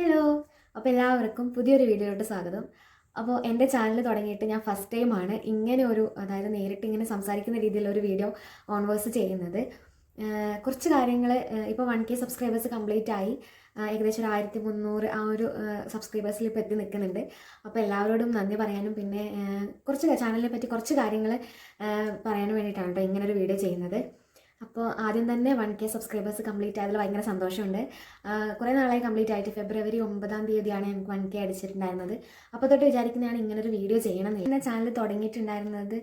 Hello അപ്പോൾ എല്ലാവർക്കും പുതിയൊരു വീഡിയോയിലോട്ട് സ്വാഗതം. അപ്പോൾ എന്റെ ചാനൽ തുടങ്ങിയിട്ട് ഞാൻ ഫസ്റ്റ് ടൈമാണ് ഇങ്ങനെ ഒരു അതായത് നേരിട്ട് ഇങ്ങനെ സംസാരിക്കുന്ന രീതിയിലൊരു വീഡിയോ ഓൺവേഴ്സ് ചെയ്യുന്നത്. കുറച്ച് കാര്യങ്ങൾ ഇപ്പോൾ വൺ കെ സബ്സ്ക്രൈബേഴ്സ് കംപ്ലീറ്റ് ആയി. ഏകദേശം ഒരു ആയിരത്തി മുന്നൂറ് ആ ഒരു സബ്സ്ക്രൈബേഴ്സിൽ ഇപ്പോൾ എത്തി നിൽക്കുന്നുണ്ട്. അപ്പോൾ എല്ലാവരോടും നന്ദി പറയാനും പിന്നെ കുറച്ച് ചാനലിനെ പറ്റി കുറച്ച് കാര്യങ്ങൾ പറയാനും വേണ്ടിയിട്ടാണ് കേട്ടോ ഇങ്ങനൊരു വീഡിയോ ചെയ്യുന്നത്. അപ്പോൾ ആദ്യം തന്നെ വൺ കെ സബ്സ്ക്രൈബേഴ്സ് കംപ്ലീറ്റ് ആയതിൽ ഭയങ്കര സന്തോഷമുണ്ട് കുറേ നാളായി കംപ്ലീറ്റ് ആയിട്ട് ഫെബ്രുവരി ഒമ്പതാം തീയതിയാണ് ഞങ്ങൾക്ക് വൺ കെ അടിച്ചിട്ടുണ്ടായിരുന്നത് അപ്പോൾ തൊട്ട് വിചാരിക്കുന്നതാണ് ഇങ്ങനെ ഒരു വീഡിയോ ചെയ്യണം. പിന്നെ ചാനൽ തുടങ്ങിയിട്ടുണ്ടായിരുന്നത്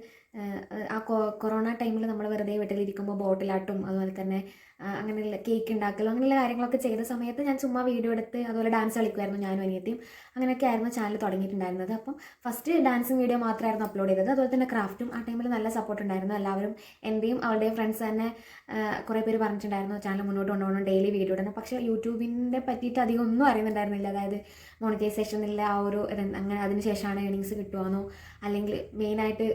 ആ കൊറോണ ടൈമിൽ നമ്മൾ വെറുതെ വീട്ടിലിരിക്കുമ്പോൾ ബോട്ടിലാട്ടും അതുപോലെ തന്നെ അങ്ങനെയുള്ള കേക്ക് ഉണ്ടാക്കലും അങ്ങനെയുള്ള കാര്യങ്ങളൊക്കെ ചെയ്ത സമയത്ത് ഞാൻ ചുമ്മാ വീഡിയോ എടുത്ത് അതുപോലെ ഡാൻസ് കളിക്കുമായിരുന്നു ഞാനും അനിയത്തിയും. അങ്ങനെയൊക്കെ ആയിരുന്നു ചാനൽ തുടങ്ങിയിട്ടുണ്ടായിരുന്നത്. അപ്പം ഫസ്റ്റ് ഡാൻസിങ് വീഡിയോ മാത്രമായിരുന്നു അപ്ലോഡ് ചെയ്തത്. അതുപോലെ തന്നെ ക്രാഫ്റ്റും ആ ടൈമിൽ നല്ല സപ്പോർട്ട് ഉണ്ടായിരുന്നു. എല്ലാവരും എന്റെയും അവളുടെയും ഫ്രണ്ട്സ് തന്നെ കുറേ പേര് പറഞ്ഞിട്ടുണ്ടായിരുന്നു ചാനൽ മുന്നോട്ട് കൊണ്ടുപോകണം ഡെയിലി വീഡിയോ ഇടണം. പക്ഷേ യൂട്യൂബിനെ പറ്റിയിട്ട് അധികം ഒന്നും അറിയുന്നുണ്ടായിരുന്നില്ല. അതായത് മോണിറ്റൈസേഷൻ ഇല്ല ആ ഒരു അങ്ങനെ അതിന് ശേഷമാണ് ഏണിങ്സ് കിട്ടുവാണോ അല്ലെങ്കിൽ മെയിനായിട്ട്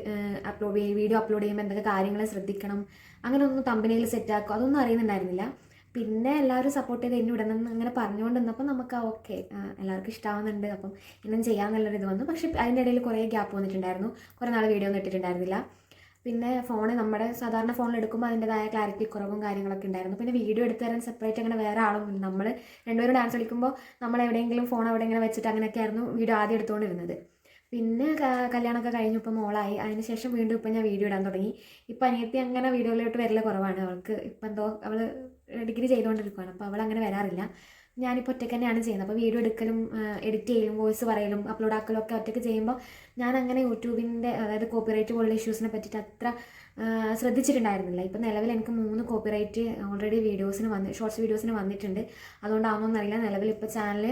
അപ്ലോഡ് വീഡിയോ അപ്ലോഡ് ചെയ്യുമ്പോൾ എന്തൊക്കെ കാര്യങ്ങൾ ശ്രദ്ധിക്കണം അങ്ങനെ ഒന്നും കമ്പനിയിൽ സെറ്റ് ആക്കുക അതൊന്നും അറിയുന്നുണ്ടായിരുന്നില്ല. പിന്നെ എല്ലാവരും സപ്പോർട്ട് ചെയ്ത് എന്നെ വിടണം എന്ന് അങ്ങനെ പറഞ്ഞുകൊണ്ട് നിന്നപ്പോൾ നമുക്ക് ഓക്കെ എല്ലാവർക്കും ഇഷ്ടമാവുന്നുണ്ട് അപ്പം ഇന്നും ചെയ്യാമെന്നുള്ളൊരു ഇത് വന്നു. പക്ഷേ അതിന്റെ ഇടയിൽ കുറേ ഗ്യാപ്പ് വന്നിട്ടുണ്ടായിരുന്നു. കുറേ നാൾ വീഡിയോ ഒന്നും ഇട്ടിട്ടുണ്ടായിരുന്നില്ല. പിന്നെ ഫോൺ നമ്മുടെ സാധാരണ ഫോണിൽ എടുക്കുമ്പോൾ അതിന്റെതായ ക്ലാരിറ്റി കുറവും കാര്യങ്ങളൊക്കെ ഉണ്ടായിരുന്നു. പിന്നെ വീഡിയോ എടുത്തു തരാൻ സെപ്പറേറ്റ് അങ്ങനെ വേറെ ആളും നമ്മൾ രണ്ടുപേരും ഡാൻസ് കളിക്കുമ്പോൾ നമ്മൾ എവിടെയെങ്കിലും ഫോൺ അവിടെ ഇങ്ങനെ വെച്ചിട്ട് അങ്ങനെയൊക്കെ ആയിരുന്നു വീഡിയോ ആദ്യം എടുത്തുകൊണ്ടിരുന്നത്. പിന്നെ കല്യാണമൊക്കെ കഴിഞ്ഞു ഇപ്പം മോളായി. അതിനുശേഷം വീണ്ടും ഇപ്പം ഞാൻ വീഡിയോ ഇടാൻ തുടങ്ങി. ഇപ്പം അനിയത്തി അങ്ങനെ വീഡിയോയിലോട്ട് വരൽ കുറവാണ്. അവൾക്ക് ഇപ്പം എന്തോ അവൾ ഡിഗ്രി ചെയ്തുകൊണ്ടിരിക്കുകയാണ് അപ്പോൾ അവൾ അങ്ങനെ വരാറില്ല. ഞാനിപ്പോൾ ഒറ്റയ്ക്ക് തന്നെയാണ് ചെയ്യുന്നത്. അപ്പോൾ വീഡിയോ എടുക്കലും എഡിറ്റ് ചെയ്യലും വോയിസ് പറയലും അപ്ലോഡ് ആക്കലും ഒക്കെ ഒറ്റയ്ക്ക് ചെയ്യുമ്പോൾ ഞാൻ അങ്ങനെ യൂട്യൂബിന്റെ അതായത് കോപ്പിറൈറ്റ് പോലുള്ള ഇഷ്യൂസിനെ പറ്റിയിട്ട് അത്ര ആ, ശ്രദ്ധിച്ചിട്ടുണ്ടായിരുന്നില്ല. ഇപ്പം നിലവിൽ എനിക്ക് മൂന്ന് കോപ്പിറൈറ്റ് ഓൾറെഡി വീഡിയോസിന് വന്ന് ഷോർട്സ് വീഡിയോസിന് വന്നിട്ടുണ്ട്. അതുകൊണ്ടാണെന്നറിയില്ല നിലവിൽ ഇപ്പോൾ ചാനൽ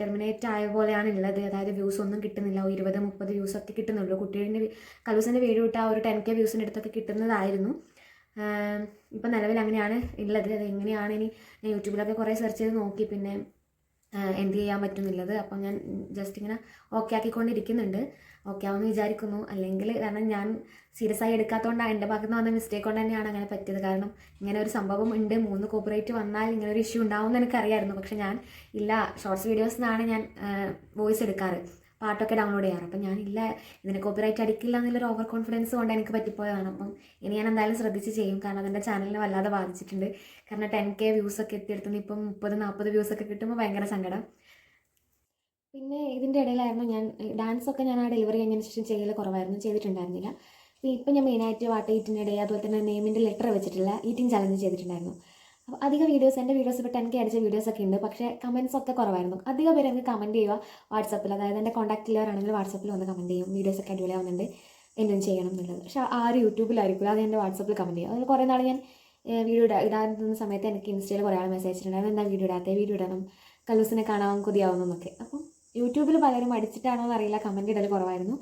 ടെർമിനേറ്റ് ആയ പോലെയാണ് ഉള്ളത് അതായത് വ്യൂസ് ഒന്നും കിട്ടുന്നില്ല. ഇരുപത് മുപ്പത് വ്യൂസ് ഒക്കെ കിട്ടുന്നുള്ളൂ. കുട്ടികളുടെ കലൂസിന്റെ വീഡിയോ ഇട്ടാൽ ഒരു ടെൻ കെ വ്യൂസിന്റെ അടുത്തൊക്കെ കിട്ടുന്നതായിരുന്നു. ഇപ്പം നിലവിൽ അങ്ങനെയാണ് ഉള്ളത്. അത് എങ്ങനെയാണ് ഇനി ഞാൻ യൂട്യൂബിലൊക്കെ കുറേ സെർച്ച് ചെയ്ത് നോക്കി. പിന്നെ എന്ത് ചെയ്യാൻ പറ്റുന്നുള്ളത്. അപ്പം ഞാൻ ജസ്റ്റ് ഇങ്ങനെ ഓക്കെ ആക്കിക്കൊണ്ടിരിക്കുന്നുണ്ട്. ഓക്കെ ആവുമെന്ന് വിചാരിക്കുന്നു. അല്ലെങ്കിൽ കാരണം ഞാൻ സീരിയസ് ആയി എടുക്കാത്തതുകൊണ്ടാണ് എന്റെ ഭാഗത്ത് നിന്ന് വന്ന മിസ്റ്റേക്ക് കൊണ്ട് തന്നെയാണ് അങ്ങനെ പറ്റിയത്. കാരണം ഇങ്ങനെ ഒരു സംഭവം ഉണ്ട്. മൂന്ന് കോപ്പറേറ്റ് വന്നാൽ ഇങ്ങനെ ഒരു ഇഷ്യൂ ഉണ്ടാവും എന്ന് എനിക്കറിയായിരുന്നു. പക്ഷെ ഞാൻ ഇല്ല ഷോർട്സ് വീഡിയോസിനാണ് ഞാൻ വോയിസ് എടുക്കാറ്. പാട്ടൊക്കെ ഡൗൺലോഡ് ചെയ്യാറ്. അപ്പം ഞാനില്ല ഇതിന് കോപ്പിറൈറ്റ് അടിക്കില്ല എന്നുള്ളൊരു ഓവർ കോൺഫിഡൻസ് കൊണ്ട് എനിക്ക് പറ്റിപ്പോയതാണ് അപ്പം ഇനി ഞാൻ എന്തായാലും ശ്രദ്ധിച്ച് ചെയ്യും. കാരണം അതെന്റെ ചാനലിനെ വല്ലാതെ ബാധിച്ചിട്ടുണ്ട്. കാരണം ടെൻ കെ വ്യൂസ് ഒക്കെ എത്തിയെടുത്തുനിന്ന് ഇപ്പം മുപ്പത് നാൽപ്പത് വ്യൂസ് ഒക്കെ കിട്ടുമ്പോൾ ഭയങ്കര സങ്കടം. പിന്നെ ഇതിന്റെ ഇടയിലായിരുന്നു ഞാൻ ഡാൻസ് ഒക്കെ ഞാൻ ആ ഡെലിവറി കഴിഞ്ഞതിന് ശേഷം ചെയ്യൽ കുറവായിരുന്നു. ചെയ്തിട്ടുണ്ടായിരുന്നില്ല. ഇപ്പം ഞാൻ മെയിനായിട്ട് വാട്ടർ ഈറ്റിന്റെ ഇടയിൽ അതുപോലെ തന്നെ നെയിമിന്റെ ലെറ്റർ വെച്ചിട്ടില്ല ഈറ്റിംഗ് ചലഞ്ച് ചെയ്തിട്ടുണ്ടായിരുന്നു. അപ്പോൾ അധിക വീഡിയോസ് എന്റെ വീഡിയോസ് ഇപ്പോൾ ടെൻ കെ അടിച്ച വീഡിയോസ് ഒക്കെ ഉണ്ട്. പക്ഷേ കമൻസ് ഒക്കെ കുറവായിരുന്നു. അധികം പേര് എനിക്ക് കമന്റ് ചെയ്യുക വാട്സപ്പിൽ അതായത് എന്റെ കോൺടാക്റ്റിലാണെങ്കിൽ വാട്സപ്പിൽ വന്ന് കമന്റ് ചെയ്യും. വീഡിയോസ് ഒക്കെ അടിപൊളിയാവുന്നുണ്ട്. എന്തും ചെയ്യണം എന്നുള്ളത്. പക്ഷേ ആരും യൂട്യൂബിലായിരിക്കില്ല അത് എന്റെ വാട്സപ്പിൽ കമന്റ് ചെയ്യും അതിൽ കുറേ നാൾ ഞാൻ വീഡിയോ ഇടാ ഇടാൻ സമയത്ത് എനിക്ക് ഇൻസ്റ്റയിൽ കുറേ ആൾ മെസ്സേജ് അയച്ചിട്ടുണ്ടായിരുന്നു എന്താ വീഡിയോ ഇടാത്ത? വീഡിയോ ഇടണം. കലൂസിനെ കാണാൻ കൊതിയാവുന്നു എന്നൊക്കെ. അപ്പം യൂട്യൂബിൽ പലരും അടിച്ചിട്ടാണോ എന്നറിയില്ല കമന്റ് ഇടൽ കുറവായിരുന്നു.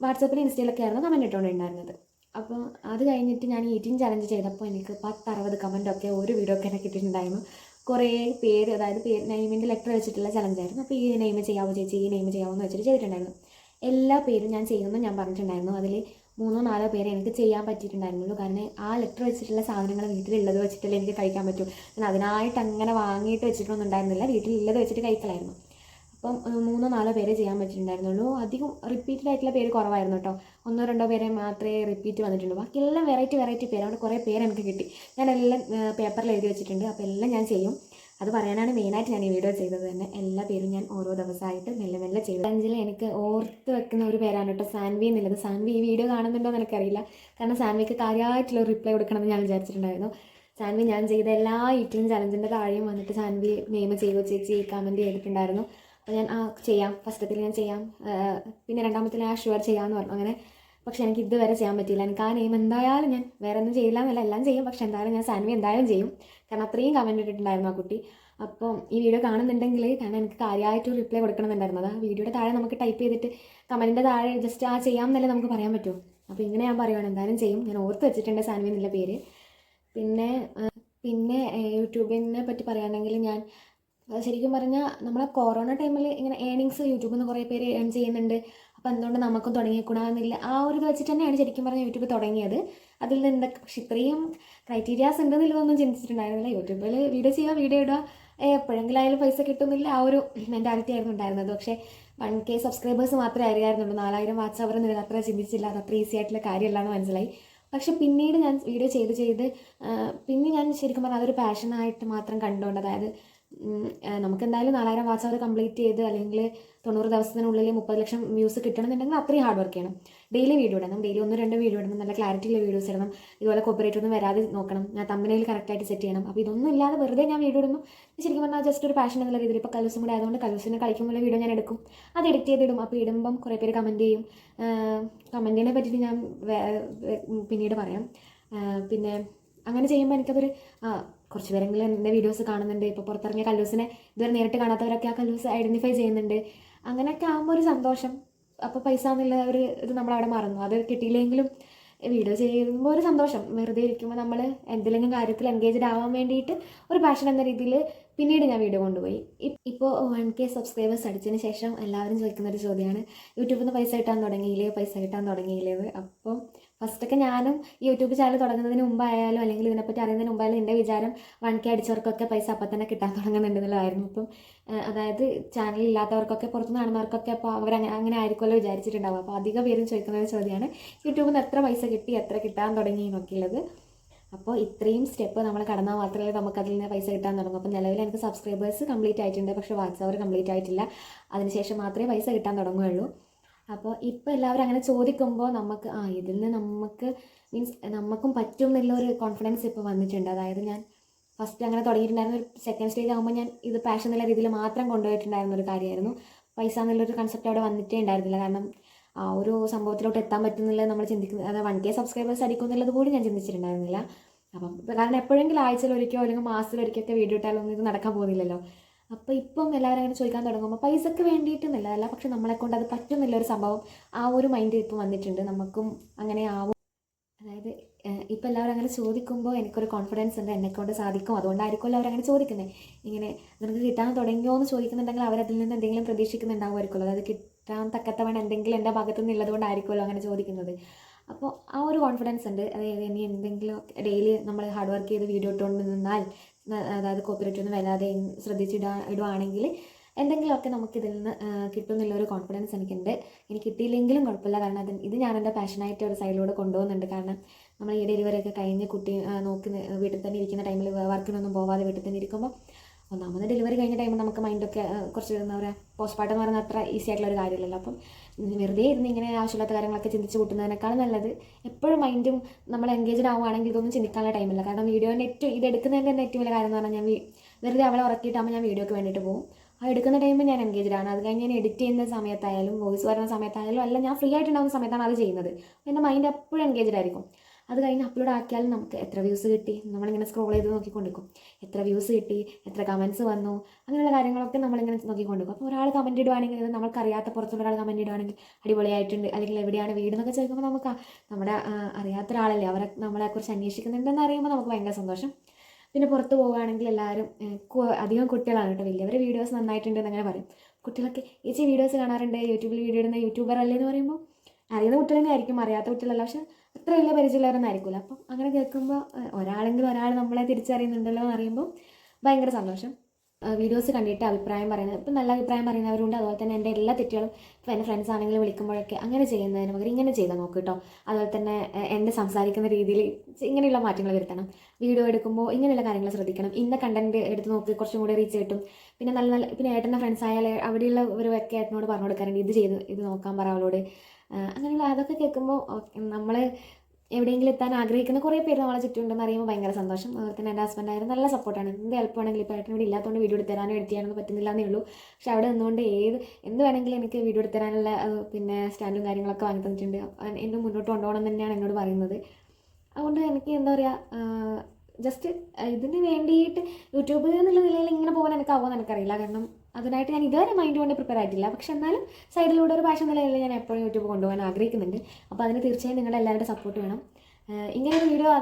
വാട്സപ്പിൽ ഇൻസ്റ്റയിലൊക്കെ ആയിരുന്നു കമന്റ് ഇട്ടുകൊണ്ടിരുന്നത് അപ്പോൾ അത് കഴിഞ്ഞിട്ട് ഞാൻ ഈറ്റിംഗ് ചലഞ്ച് ചെയ്തപ്പോൾ എനിക്ക് പത്ത് അറുപത് കമന്റൊക്കെ ഒരു വീഡിയോ ഒക്കെ കിട്ടിയിട്ടുണ്ടായിരുന്നു. കുറേ പേര് അതായത് പേര് നെയിമിന്റെ ലെറ്റർ വെച്ചിട്ടുള്ള ചലഞ്ചായിരുന്നു അപ്പോൾ ഈ നെയിം ചെയ്യാവോ ചേച്ചി ഈ നെയിം ചെയ്യാവോ എന്ന് വെച്ചിട്ട് ചെയ്തിട്ടുണ്ടായിരുന്നു. എല്ലാ പേരും ഞാൻ ചെയ്യുമെന്ന് ഞാൻ പറഞ്ഞിട്ടുണ്ടായിരുന്നു. അതിൽ മൂന്നോ നാലോ പേരെ എനിക്ക് ചെയ്യാൻ പറ്റിയിട്ടുണ്ടായിരുന്നുള്ളൂ. കാരണം ആ ലെറ്റർ വെച്ചിട്ടുള്ള സാധനങ്ങൾ വീട്ടിലുള്ളത് വെച്ചിട്ടല്ലേ എനിക്ക് കഴിക്കാൻ പറ്റും. ഞാൻ അതിനായിട്ട് അങ്ങനെ വാങ്ങിയിട്ട് വെച്ചിട്ടൊന്നും ഉണ്ടായിരുന്നില്ല. വീട്ടിലുള്ളത് വെച്ചിട്ട് കഴിക്കലായിരുന്നു. ഏഹ്, മൂന്നോ നാലോ പേരെ ചെയ്യാൻ പറ്റിയിട്ടുണ്ടായിരുന്നുള്ളൂ. അധികം റിപ്പീറ്റഡ് ആയിട്ടുള്ള പേര് കുറവായിരുന്നു കേട്ടോ. ഒന്നോ രണ്ടോ പേരെ മാത്രമേ റിപ്പീറ്റ് വന്നിട്ടുള്ളൂ. ബാക്കിയെല്ലാം വെറൈറ്റി വെറൈറ്റി പേര്. അവിടെ കുറേ പേര് എനിക്ക് കിട്ടി. ഞാൻ എല്ലാം പേപ്പറിൽ എഴുതി വെച്ചിട്ടുണ്ട്. അപ്പോൾ എല്ലാം ഞാൻ ചെയ്യും. അത് പറയാനാണ് മെയിനായിട്ട് ഞാൻ ഈ വീഡിയോ ചെയ്തത് തന്നെ. എല്ലാ പേരും ഞാൻ ഓരോ ദിവസമായിട്ട് മെല്ലെ മെല്ലെ ചെയ്തു അഞ്ചിൽ എനിക്ക് ഓർത്ത് വെക്കുന്ന ഒരു പേരാണ് കേട്ടോ സാൻവി എന്നുള്ളത്. സാൻവി ഈ വീഡിയോ കാണുന്നുണ്ടോ എന്ന് എനിക്കറിയില്ല. കാരണം സാൻവിക്ക് കാര്യമായിട്ടുള്ള റിപ്ലൈ കൊടുക്കണമെന്ന് ഞാൻ വിചാരിച്ചിട്ടുണ്ടായിരുന്നു. സാൻവി ഞാൻ ചെയ്ത എല്ലാ ഈറ്റിംഗ് ചലഞ്ചിന്റെ താഴെയും വന്നിട്ട് സാൻവി നെയ്മ് ചെയ്തു. ചേച്ചി കമന്റ് ചെയ്തിട്ടുണ്ടായിരുന്നു. അപ്പോൾ ഞാൻ ആ ചെയ്യാം. ഫസ്റ്റത്തിൽ ഞാൻ ചെയ്യാം. പിന്നെ രണ്ടാമത്തിൽ ഞാൻ ഷുവർ ചെയ്യാമെന്ന് പറഞ്ഞു. അങ്ങനെ പക്ഷെ എനിക്ക് ഇതുവരെ ചെയ്യാൻ പറ്റിയില്ല. എനിക്ക് ആ നെയിം എന്തായാലും ഞാൻ വേറെ ഒന്നും ചെയ്യില്ല എന്നല്ല. എല്ലാം ചെയ്യും. പക്ഷെ എന്തായാലും ഞാൻ സാൻവി എന്തായാലും ചെയ്യും. കാരണം അത്രയും കമന്റ് ഇട്ടിട്ടുണ്ടായിരുന്നു ആ കുട്ടി. അപ്പം ഈ വീഡിയോ കാണുന്നുണ്ടെങ്കിൽ കാരണം എനിക്ക് കാര്യമായിട്ട് റിപ്ലൈ കൊടുക്കണമെന്നുണ്ടായിരുന്നു. അത് ആ വീഡിയോയുടെ താഴെ നമുക്ക് ടൈപ്പ് ചെയ്തിട്ട് കമന്റിന്റെ താഴെ ജസ്റ്റ് ആ ചെയ്യാം എന്നല്ലേ നമുക്ക് പറയാൻ പറ്റുമോ അപ്പോൾ ഇങ്ങനെ ഞാൻ പറയുവാണ്. എന്തായാലും ചെയ്യും. ഞാൻ ഓർത്ത് വെച്ചിട്ടുണ്ട് സാൻവി എന്നുള്ള പേര്. പിന്നെ പിന്നെ യൂട്യൂബിനെ പറ്റി പറയുകയാണെങ്കിൽ ഞാൻ ആ, ശരിക്കും പറഞ്ഞാൽ നമ്മളെ കൊറോണ ടൈമിൽ ഇങ്ങനെ ഏണിങ്സ് യൂട്യൂബിൽ നിന്ന് കുറേ പേര് ഏൺ ചെയ്യുന്നുണ്ട്. അപ്പോൾ എന്തുകൊണ്ട് നമുക്കും തുടങ്ങിക്കൂടാന്നില്ല ആ ഒരു ഇത് വെച്ചിട്ട് തന്നെയാണ് ശരിക്കും പറഞ്ഞാൽ യൂട്യൂബ് തുടങ്ങിയത്. അതിൽ നിന്ന് എന്തൊക്കെ പക്ഷെ ഇത്രയും ക്രൈറ്റീരിയാസ് ഉണ്ടെന്നുള്ളതൊന്നും ചിന്തിച്ചിട്ടുണ്ടായിരുന്നില്ല. യൂട്യൂബിൽ വീഡിയോ ചെയ്യുക വീഡിയോ ഇടുക എപ്പോഴെങ്കിലും ആയാലും പൈസ കിട്ടുന്നില്ല. ആ ഒരു മെന്റാലിറ്റി ആയിരുന്നു ഉണ്ടായിരുന്നത്. പക്ഷേ വൺ കെ സബ്സ്ക്രൈബേഴ്സ് മാത്രമേ അറിയാമായിരുന്നുള്ളൂ നാലായിരം വാച്ച് അവർ നിങ്ങൾ അത്ര ചിന്തിച്ചില്ല. അത് അത്ര ഈസി ആയിട്ടുള്ള കാര്യമല്ല എന്ന് മനസ്സിലായി. പക്ഷെ പിന്നീട് ഞാൻ വീഡിയോ ചെയ്ത് ചെയ്ത് പിന്നെ ഞാൻ ശരിക്കും പറഞ്ഞാൽ അതൊരു പാഷനായിട്ട് മാത്രം കണ്ടുകൊണ്ട് അതായത് നമുക്ക് എന്തായാലും നാലായിരം വാച്ച് അവർ കംപ്ലീറ്റ് ചെയ്ത് അല്ലെങ്കിൽ തൊണ്ണൂറ് ദിവസത്തിനുള്ളിൽ മുപ്പത് ലക്ഷം വ്യൂസ് കിട്ടണമെന്നുണ്ടെങ്കിൽ അത്രയും ഹാർഡ് വർക്ക് ചെയ്യണം. ഡെയിലി വീഡിയോ ഇടണം. ഡെയിലി ഒന്നും രണ്ടും വീഡിയോ ഇടണം. നല്ല ക്ലാരിറ്റിയുള്ള വീഡിയോസ് ഇടണം. ഇതുപോലെ കോപ്പറേറ്റ് ഒന്നും വരാതെ നോക്കണം. ഞാൻ തമ്മിനയിൽ കറക്റ്റായിട്ട് സെറ്റ് ചെയ്യണം. അപ്പോൾ ഇതൊന്നും ഇല്ലാതെ വെറുതെ ഞാൻ വീഡിയോ ഇടുന്നു. ശരിക്കും പറഞ്ഞാൽ ജസ്റ്റ് ഒരു പാഷൻ എന്നുള്ള രീതിയിൽ. ഇപ്പോൾ കലൂസും കൂടെ ആയതുകൊണ്ട് കലൂസിനെ കളിക്കുമ്പോൾ വീഡിയോ ഞാൻ എടുക്കും. അത് എഡിറ്റ് ചെയ്തിടും. അപ്പോൾ ഇടുമ്പം കുറേ പേര് കമന്റ് ചെയ്യും. കമന്റിനെ പറ്റിയിട്ട് ഞാൻ പിന്നീട് പറയാം. പിന്നെ അങ്ങനെ ചെയ്യുമ്പോൾ എനിക്കതൊരു കുറച്ച് പേരെങ്കിലും എന്റെ വീഡിയോസ് കാണുന്നുണ്ട്. ഇപ്പോൾ പുറത്തിറങ്ങിയ കല്ലൂസിനെ ഇതുവരെ നേരിട്ട് കാണാത്തവരൊക്കെ ആ കല്ലൂസ് ഐഡന്റിഫൈ ചെയ്യുന്നുണ്ട്. അങ്ങനെയൊക്കെ ആകുമ്പോൾ ഒരു സന്തോഷം. അപ്പോൾ പൈസ എന്നുള്ള ഒരു ഇത് നമ്മളവിടെ മറന്നു. അത് കിട്ടിയില്ലെങ്കിലും വീഡിയോ ചെയ്യുമ്പോൾ ഒരു സന്തോഷം. വെറുതെ ഇരിക്കുമ്പോൾ നമ്മൾ എന്തെങ്കിലും കാര്യത്തിൽ എൻഗേജ്ഡ് ആവാൻ വേണ്ടിയിട്ട് ഒരു പാഷൻ എന്ന രീതിയിൽ പിന്നീട് ഞാൻ വീഡിയോ കൊണ്ടുപോയി. ഇപ്പോൾ വൺ കെ സബ്സ്ക്രൈബേഴ്സ് അടിച്ചതിന് ശേഷം എല്ലാവരും ചോദിക്കുന്ന ഒരു ചോദ്യമാണ്. യൂട്യൂബിൽ നിന്ന് പൈസ കിട്ടാൻ തുടങ്ങിയില്ലേ? പൈസ കിട്ടാൻ തുടങ്ങിയില്ലേ? അപ്പോൾ അപ്പം ഫസ്റ്റൊക്കെ ഞാനും യൂട്യൂബ് ചാനൽ തുടങ്ങുന്നതിന് മുമ്പായാലും അല്ലെങ്കിൽ ഇതിനെപ്പറ്റി അറിയുന്നതിന് മുമ്പായാലും എന്റെ വിചാരം വൺ കെ അടിച്ചവർക്കൊക്കെ പൈസ അപ്പം തന്നെ കിട്ടാൻ തുടങ്ങുന്നുണ്ടെന്നുള്ളതായിരുന്നു. ഇപ്പം അതായത് ചാനൽ ഇല്ലാത്തവർക്കൊക്കെ പുറത്തു നടന്നവർക്കൊക്കെ അപ്പോൾ അവർ അങ്ങനെ ആയിരിക്കുമല്ലോ വിചാരിച്ചിട്ടുണ്ടാവും അപ്പോൾ അധികം പേരും ചോദിക്കുന്ന ഒരു ചോദ്യമാണ് യൂട്യൂബിൽ നിന്ന് എത്ര പൈസ കിട്ടി എത്ര കിട്ടാൻ തുടങ്ങി എന്നൊക്കെയുള്ളത്. അപ്പോൾ ഇത്രയും സ്റ്റെപ്പ് നമ്മൾ കടന്നാൽ മാത്രമേ നമുക്ക് അതിൽ നിന്ന് പൈസ കിട്ടാൻ തുടങ്ങൂ. അപ്പോൾ നിലവിൽ എനിക്ക് സബ്സ്ക്രൈബേഴ്സ് കംപ്ലീറ്റ് ആയിട്ടുണ്ട് പക്ഷേ വാട്സ് കംപ്ലീറ്റ് ആയിട്ടില്ല. അതിനുശേഷം മാത്രമേ പൈസ കിട്ടാൻ തുടങ്ങുകയുള്ളൂ. അപ്പോൾ ഇപ്പോൾ എല്ലാവരും അങ്ങനെ ചോദിക്കുമ്പോൾ നമുക്ക് ആ ഇതിൽ നിന്ന് നമുക്ക് മീൻസ് നമുക്കും പറ്റും എന്നുള്ള ഒരു കോൺഫിഡൻസ് ഇപ്പോൾ വന്നിട്ടുണ്ട്. അതായത് ഞാൻ ഫസ്റ്റ് അങ്ങനെ തുടങ്ങിയിട്ടുണ്ടായിരുന്ന ഒരു സെക്കൻഡ് സ്റ്റേജ് ആകുമ്പോൾ ഞാൻ ഇത് പാഷൻ എന്നുള്ള രീതിയിൽ മാത്രം കൊണ്ടുപോയിട്ടുണ്ടായിരുന്ന ഒരു കാര്യമായിരുന്നു. പൈസ എന്നുള്ളൊരു കൺസെപ്റ്റ് അവിടെ വന്നിട്ടേ ഉണ്ടായിരുന്നില്ല. കാരണം ആ ഒരു സംഭവത്തിലോട്ട് എത്താൻ പറ്റുന്നില്ല നമ്മൾ ചിന്തിക്കുന്നത് അതായത് വൺ കെ സബ്സ്ക്രൈബേഴ്സ് അടിക്കും എന്നുള്ളത് കൂടി ഞാൻ ചിന്തിച്ചിട്ടുണ്ടായിരുന്നില്ല. അപ്പം കാരണം എപ്പോഴെങ്കിലും ആഴ്ചയിൽ ഒരിക്കോ അല്ലെങ്കിൽ മാസത്തിലൊരിക്കൊക്കെ വീഡിയോ ഇട്ടാലൊന്നും ഇത് നടക്കാൻ പോകുന്നില്ലല്ലോ. അപ്പോൾ ഇപ്പം എല്ലാവരും അങ്ങനെ ചോദിക്കാൻ തുടങ്ങുമ്പോൾ പൈസക്ക് വേണ്ടിയിട്ടൊന്നുമില്ല. അല്ല പക്ഷെ നമ്മളെ കൊണ്ട് അത് പറ്റുന്നില്ല ഒരു സംഭവം. ആ ഒരു മൈൻഡ് ഇപ്പം വന്നിട്ടുണ്ട്. നമുക്കും അങ്ങനെ ആവും. അതായത് ഇപ്പം എല്ലാവരും അങ്ങനെ ചോദിക്കുമ്പോൾ എനിക്കൊരു കോൺഫിഡൻസ് ഉണ്ട്. എന്നെക്കൊണ്ട് സാധിക്കും. അതുകൊണ്ടായിരിക്കും എല്ലാവരും അങ്ങനെ ചോദിക്കുന്നത് ഇങ്ങനെ നിനക്ക് കിട്ടാൻ തുടങ്ങിയോ? എന്ന് ചോദിക്കുന്നുണ്ടെങ്കിൽ അവരതിൽ നിന്ന് എന്തെങ്കിലും പ്രതീക്ഷിക്കുന്നുണ്ടാവുമായിരിക്കുമല്ലോ. അതായത് കിട്ടാൻ തക്കത്തവണ എന്തെങ്കിലും എന്റെ ഭാഗത്തു നിന്ന് ഉള്ളതുകൊണ്ടായിരിക്കുമല്ലോ അങ്ങനെ ചോദിക്കുന്നത്. അപ്പോൾ ആ ഒരു കോൺഫിഡൻസ് ഉണ്ട്. അതായത് ഇനി എന്തെങ്കിലും ഡെയിലി നമ്മൾ ഹാർഡ് വർക്ക് ചെയ്ത് വീഡിയോ ഇട്ടുകൊണ്ട് നിന്നാൽ അതായത് കോപ്പറേറ്റ് ഒന്നും വരാതെ ശ്രദ്ധിച്ചിടാ ഇടുവാണെങ്കിൽ എന്തെങ്കിലുമൊക്കെ നമുക്ക് ഇതിൽ നിന്ന് ആ, കിട്ടും എന്നുള്ളൊരു കോൺഫിഡൻസ് എനിക്കുണ്ട്. ഇനി കിട്ടിയില്ലെങ്കിലും കുഴപ്പമില്ല. കാരണം അത് ഇത് ഞാൻ എന്റെ പാഷനായിട്ട് ഒരു സൈഡിലൂടെ കൊണ്ടുപോകുന്നുണ്ട്. കാരണം നമ്മൾ ഈ ഡെലിവറി ഒക്കെ കഴിഞ്ഞ് കുട്ടി നോക്കി വീട്ടിൽ തന്നെ ഇരിക്കുന്ന ടൈമിൽ വർക്കിനൊന്നും പോവാതെ വീട്ടിൽ തന്നെ ഇരിക്കുമ്പോൾ ഒന്നാമത് ഡെലിവറി കഴിഞ്ഞ ടൈമിൽ നമുക്ക് മൈൻഡൊക്കെ കുറച്ച് എന്താ പറയുക പോസ്റ്റ്മോർട്ടം എന്ന് പറയുന്നത് അത്ര ഈസി ആയിട്ടുള്ള ഒരു കാര്യമല്ലല്ലോ. അപ്പം വെറുതെ ഇരുന്ന് ഇങ്ങനെ ആവശ്യമില്ലാത്ത കാര്യങ്ങളൊക്കെ ചിന്തിച്ച് കൂട്ടുന്നതിനേക്കാൾ നല്ലത് എപ്പോഴും മൈൻഡും നമ്മൾ എൻഗേജ്ഡ് ആവുകയാണെങ്കിൽ ഇതൊന്നും ചിന്തിക്കാനുള്ള ടൈമില്ല കാരണം വീഡിയോന്റെ ഏറ്റവും ഇത് എടുക്കുന്നതിന്റെ തന്നെ ഏറ്റവും വലിയ കാര്യം എന്ന് പറഞ്ഞാൽ ഞാൻ വെറുതെ അവളെ ഉറക്കിയിട്ടാകുമ്പോൾ ഞാൻ വീഡിയോക്ക് വേണ്ടിയിട്ട് പോകും. ആ എടുക്കുന്ന ടൈമിൽ ഞാൻ എൻഗേജ്ഡ് ആണ്. അത് കഴിഞ്ഞ് ഞാൻ എഡിറ്റ് ചെയ്യുന്ന സമയത്തായാലും വോയിസ് വരുന്ന സമയത്തായാലും അല്ല ഞാൻ ഫ്രീ ആയിട്ടുണ്ടാകുന്ന സമയത്താണ് അത് ചെയ്യുന്നത്. എന്റെ മൈൻഡ് എപ്പോഴും എൻഗേജ്ഡ് ആയിരിക്കും. അത് കഴിഞ്ഞ് അപ്ലോഡ് ആക്കിയാൽ നമുക്ക് എത്ര വ്യൂസ് കിട്ടി? നമ്മളിങ്ങനെ സ്ക്രോൾ ചെയ്ത് നോക്കിക്കൊണ്ടിരിക്കും. എത്ര വ്യൂസ് കിട്ടി? എത്ര കമൻസ് വന്നു? അങ്ങനെയുള്ള കാര്യങ്ങളൊക്കെ നമ്മളിങ്ങനെ നോക്കിക്കൊണ്ടിരിക്കും. അപ്പോൾ ഒരാൾ കമന്റ് ഇടുവാണെങ്കിൽ അത് നമുക്കറിയാത്ത പുറത്തുള്ള ഒരാൾ കമന്റ് ഇടുവാണെങ്കിൽ അടിപൊളിയായിട്ടുണ്ട്. അല്ലെങ്കിൽ എവിടെയാണ് വീട് എന്നൊക്കെ ചോദിക്കുമ്പോൾ നമുക്ക് നമ്മുടെ അറിയാത്ത ഒരാളല്ലേ അവരെ നമ്മളെക്കുറിച്ച് അന്വേഷിക്കുന്നുണ്ടെന്ന് അറിയുമ്പോൾ നമുക്ക് ഭയങ്കര സന്തോഷം. പിന്നെ പുറത്ത് പോവുകയാണെങ്കിൽ എല്ലാവരും അധികം കുട്ടികളാണ് കേട്ടോ. വലിയവരെ വീഡിയോസ് നന്നായിട്ടുണ്ട് എന്നങ്ങനെ പറയും. കുട്ടികളൊക്കെ ചേച്ചി വീഡിയോസ് കാണാറുണ്ട്? യൂട്യൂബിൽ വീഡിയോ ഇടുന്ന യൂട്യൂബർ അല്ലേ? എന്ന് പറയുമ്പോൾ അറിയുന്ന കുട്ടികൾ തന്നെ ആയിരിക്കും അറിയാത്ത കുട്ടികളല്ല. പക്ഷെ അത്ര വലിയ പരിചയമുള്ളവരൊന്നും അപ്പം അങ്ങനെ കേൾക്കുമ്പോൾ ഒരാളെങ്കിലും ഒരാൾ നമ്മളെ തിരിച്ചറിയുന്നുണ്ടല്ലോ എന്ന് അറിയുമ്പോൾ ഭയങ്കര സന്തോഷം. വീഡിയോസ് കണ്ടിട്ട് അഭിപ്രായം പറയുന്നത് ഇപ്പം നല്ല അഭിപ്രായം പറയുന്നവരുണ്ട്. അതുപോലെ തന്നെ എന്റെ എല്ലാ തെറ്റുകളും ഇപ്പോൾ എന്റെ ഫ്രണ്ട്സ് ആണെങ്കിലും വിളിക്കുമ്പോഴൊക്കെ അങ്ങനെ ചെയ്യുന്നതിന് പകരം ഇങ്ങനെ ചെയ്താൽ നോക്ക് കേട്ടോ അതുപോലെ തന്നെ എന്റെ സംസാരിക്കുന്ന രീതിയിൽ ഇങ്ങനെയുള്ള മാറ്റങ്ങൾ വരുത്തണം. വീഡിയോ എടുക്കുമ്പോൾ ഇങ്ങനെയുള്ള കാര്യങ്ങൾ ശ്രദ്ധിക്കണം. ഇന്ന കണ്ടന്റ് എടുത്ത് നോക്കി കുറച്ചും കൂടി റീച്ച് കിട്ടും. പിന്നെ നല്ല നല്ല പിന്നെ ഏട്ടന്റെ ഫ്രണ്ട്സ് ആയാലും അവിടെയുള്ളവരൊക്കെ ഏട്ടനോട് പറഞ്ഞു കൊടുക്കാറുണ്ട് ഇത് ചെയ്ത് ഇത് നോക്കാൻ പറ അവളോട്. അങ്ങനെയുള്ള അതൊക്കെ കേൾക്കുമ്പോൾ നമ്മൾ എവിടെയെങ്കിലും എത്താൻ ആഗ്രഹിക്കുന്ന കുറേ പേര് നമ്മളെ ചുറ്റുമുണ്ടെന്ന് അറിയുമ്പോൾ ഭയങ്കര സന്തോഷം. അതുപോലെ തന്നെ എന്റെ ഹസ്ബൻഡ് ആയാലും നല്ല സപ്പോർട്ടാണ് എന്ത് ഹെൽപ്പ് വേണമെങ്കിലും ഇപ്പോൾ ഏട്ടൻ ഇവിടെ ഇല്ലാത്തതുകൊണ്ട് വീഡിയോ എടുത്ത് തരാനോ എഡിറ്റ് ചെയ്യാനോ പറ്റുന്നില്ല എന്നേ ഉള്ളൂ. പക്ഷെ അവിടെ നിന്നുകൊണ്ട് ഏത് എന്ത് വേണമെങ്കിലും എനിക്ക് വീഡിയോ എടുത്ത് തരാനുള്ള പിന്നെ സ്റ്റാൻഡും കാര്യങ്ങളൊക്കെ വാങ്ങി തന്നിട്ടുണ്ട്. എന്നെ മുന്നോട്ട് കൊണ്ടുപോകണം തന്നെയാണ് എന്നോട് പറയുന്നത്. അതുകൊണ്ട് എനിക്ക് എന്താ പറയുക ജസ്റ്റ് ഇതിന് വേണ്ടിയിട്ട് യൂട്യൂബ് എന്നുള്ള നിലയിൽ ഇങ്ങനെ പോകാൻ എനിക്കാവുമെന്ന് എനിക്കറിയില്ല. കാരണം അതിനായിട്ട് ഞാൻ ഇതുവരെ മൈൻഡ് കൊണ്ട് പ്രിപ്പയർ ആയിട്ടില്ല. പക്ഷെ എന്നാലും സൈഡിലൂടെ ഒരു പാഷൻ നിലയിൽ ഞാൻ എപ്പോഴും യൂട്യൂബ് കൊണ്ടുപോകാൻ ആഗ്രഹിക്കുന്നുണ്ട്. അപ്പോൾ അതിന് തീർച്ചയായും നിങ്ങളുടെ എല്ലാവരുടെ സപ്പോർട്ട് വേണം. ഇങ്ങനെ ഒരു വീഡിയോ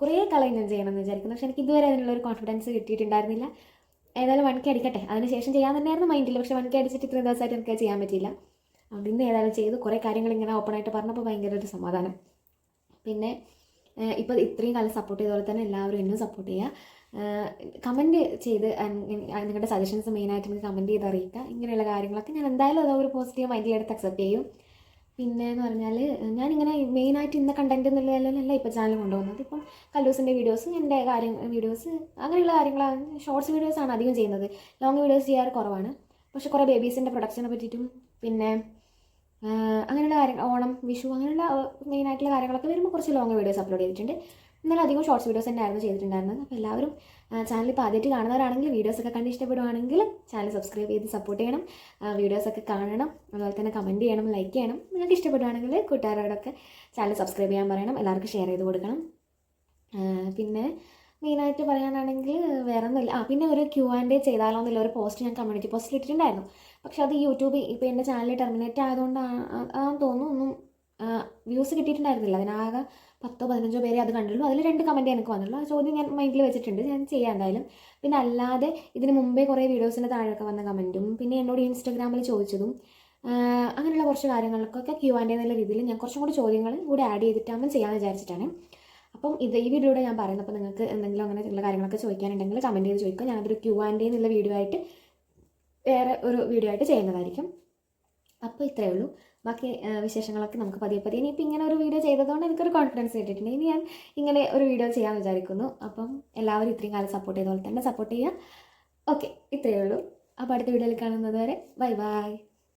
കുറേ കാലം ഞാൻ ചെയ്യണമെന്ന് വിചാരിക്കുന്നു. പക്ഷെ എനിക്ക് ഇതുവരെ അതിനുള്ള ഒരു കോൺഫിഡൻസ് കിട്ടിയിട്ടുണ്ടായിരുന്നില്ല. ഏതായാലും വൺ കെ അടിക്കട്ടെ. അതിനുശേഷം ചെയ്യാൻ തന്നെയായിരുന്നു മൈൻഡിൽ പക്ഷെ വൺ കെ അടിച്ചിട്ട് ഇത്രയും ദിവസമായിട്ട് എനിക്ക് ചെയ്യാൻ പറ്റിയില്ല. അതുകൊണ്ട് ഇന്ന് ഏതായാലും ചെയ്ത്. കുറേ കാര്യങ്ങൾ ഇങ്ങനെ ഓപ്പൺ ആയിട്ട് പറഞ്ഞപ്പോൾ ഭയങ്കര ഒരു സമാധാനം. പിന്നെ ഇപ്പോൾ ഇത്രയും കാലം സപ്പോർട്ട് ചെയ്തതുപോലെ തന്നെ എല്ലാവരും എന്നും സപ്പോർട്ട് ചെയ്യുക. കമന്റ് ചെയ്ത് നിങ്ങളുടെ സജഷൻസ് മെയിനായിട്ട് എനിക്ക് കമന്റ് ചെയ്ത് അറിയിക്കുക. ഇങ്ങനെയുള്ള കാര്യങ്ങളൊക്കെ ഞാൻ എന്തായാലും അത് ഒരു പോസിറ്റീവ് മൈൻഡിലെടുത്ത് അക്സെപ്റ്റ് ചെയ്യും. പിന്നെ എന്ന് പറഞ്ഞാൽ ഞാനിങ്ങനെ മെയിനായിട്ട് ഇന്ന കണ്ടന്റ് എന്നുള്ളതല്ല ഇപ്പോൾ ചാനൽ കൊണ്ടുപോകുന്നത്. ഇപ്പം കല്ലൂസിന്റെ വീഡിയോസ് എന്റെ കാര്യം വീഡിയോസ് അങ്ങനെയുള്ള കാര്യങ്ങളാണ് ഷോർട്സ് വീഡിയോസാണ് അധികം ചെയ്യുന്നത്. ലോങ് വീഡിയോസ് ചെയ്യാറ് കുറവാണ്. പക്ഷെ കുറേ ബേബീസിന്റെ പ്രൊഡക്ഷനെ പറ്റിയിട്ടും പിന്നെ അങ്ങനെയുള്ള കാര്യങ്ങൾ ഓണം വിഷു അങ്ങനെയുള്ള മെയിനായിട്ടുള്ള കാര്യങ്ങളൊക്കെ വരുമ്പോൾ കുറച്ച് ലോങ് വീഡിയോസ് അപ്ലോഡ് ചെയ്തിട്ടുണ്ട്. എന്നാലും അധികം ഷോർട്സ് വീഡിയോസ് തന്നെ ആയിരുന്നു ചെയ്തിട്ടുണ്ടായിരുന്നത്. അപ്പോൾ എല്ലാവരും ചാനൽ ഇപ്പോൾ ആദ്യമായിട്ട് കാണുന്നവരാണെങ്കിൽ വീഡിയോസൊക്കെ കണ്ട് ഇഷ്ടപ്പെടുവാണെങ്കിൽ ചാനൽ സബ്സ്ക്രൈബ് ചെയ്ത് സപ്പോർട്ട് ചെയ്യണം. വീഡിയോസൊക്കെ കാണണം. അതുപോലെ തന്നെ കമന്റ് ചെയ്യണം ലൈക്ക് ചെയ്യണം. നിങ്ങൾക്ക് ഇഷ്ടപ്പെടുവാണെങ്കിൽ കൂട്ടുകാരോടൊക്കെ ചാനൽ സബ്സ്ക്രൈബ് ചെയ്യാൻ പറയണം. എല്ലാവർക്കും ഷെയർ ചെയ്ത് കൊടുക്കണം. പിന്നെ മെയിനായിട്ട് പറയാനാണെങ്കിൽ വേറെ ഒന്നുമില്ല ആ പിന്നെ ഒരു ക്യൂ ആൻഡ് ചെയ്താലോ എന്നുള്ള ഒരു പോസ്റ്റ് ഞാൻ കമ്മ്യൂണിറ്റി പോസ്റ്റിൽ ഇട്ടിട്ടുണ്ടായിരുന്നു. പക്ഷേ അത് യൂട്യൂബ് ഇപ്പോൾ എന്റെ ചാനൽ ടെർമിനേറ്റ് ആയതുകൊണ്ടാണ് ആണെന്ന് തോന്നുന്നു. ഒന്നും വ്യൂസ് കിട്ടിയിട്ടുണ്ടായിരുന്നില്ല. അതിനാകെ പത്തോ പതിനഞ്ചോ പേരെ അത് കണ്ടുള്ളൂ. അതിൽ രണ്ട് കമന്റ് എനിക്ക് വന്നുള്ളൂ. ആ ചോദ്യം ഞാൻ മൈൻഡിൽ വെച്ചിട്ടുണ്ട്. ഞാൻ ചെയ്യാം എന്തായാലും. പിന്നെ അല്ലാതെ ഇതിന് മുമ്പേ കുറേ വീഡിയോസിന്റെ താഴെയൊക്കെ വന്ന കമന്റും പിന്നെ എന്നോട് ഇൻസ്റ്റാഗ്രാമിൽ ചോദിച്ചതും അങ്ങനെയുള്ള കുറച്ച് കാര്യങ്ങൾക്കൊക്കെ ക്യൂ ആൻഡ് എന്നുള്ള രീതിയിൽ ഞാൻ കുറച്ചും കൂടി ചോദ്യങ്ങൾ കൂടി ആഡ് ചെയ്തിട്ടാകുമ്പോൾ ചെയ്യാമെന്ന് വിചാരിച്ചിട്ടാണ്. അപ്പം ഇത് ഈ വീഡിയോയുടെ ഞാൻ പറയുന്നത്. അപ്പോൾ നിങ്ങൾക്ക് എന്തെങ്കിലും അങ്ങനെ ഉള്ള കാര്യങ്ങളൊക്കെ ചോദിക്കാനുണ്ടെങ്കിൽ കമന്റ് ചെയ്ത് ചോദിക്കുക. ഞാനതൊരു ക്യൂ ആൻഡ് എന്നുള്ള വീഡിയോ ആയിട്ട് വേറെ ഒരു വീഡിയോ ആയിട്ട് ചെയ്യുന്നതായിരിക്കും. അപ്പോൾ ഇത്രയേ ഉള്ളൂ. ബാക്കി വിശേഷങ്ങളൊക്കെ നമുക്ക് പതിയെ പതിയെ. ഇനിയിപ്പോൾ ഇങ്ങനെ ഒരു വീഡിയോ ചെയ്തതുകൊണ്ട് എനിക്കൊരു കോൺഫിഡൻസ് കിട്ടിയിട്ടുണ്ട്. ഇനി ഞാൻ ഇങ്ങനെ ഒരു വീഡിയോ ചെയ്യാമെന്ന് വിചാരിക്കുന്നു. അപ്പം എല്ലാവരും ഇത്രയും കാലം സപ്പോർട്ട് ചെയ്ത പോലെ തന്നെ സപ്പോർട്ട് ചെയ്യുക. ഓക്കെ ഇത്രയേ ഉള്ളൂ. അപ്പോൾ അടുത്ത വീഡിയോയിൽ കാണുന്നത് വരെ ബൈ ബൈ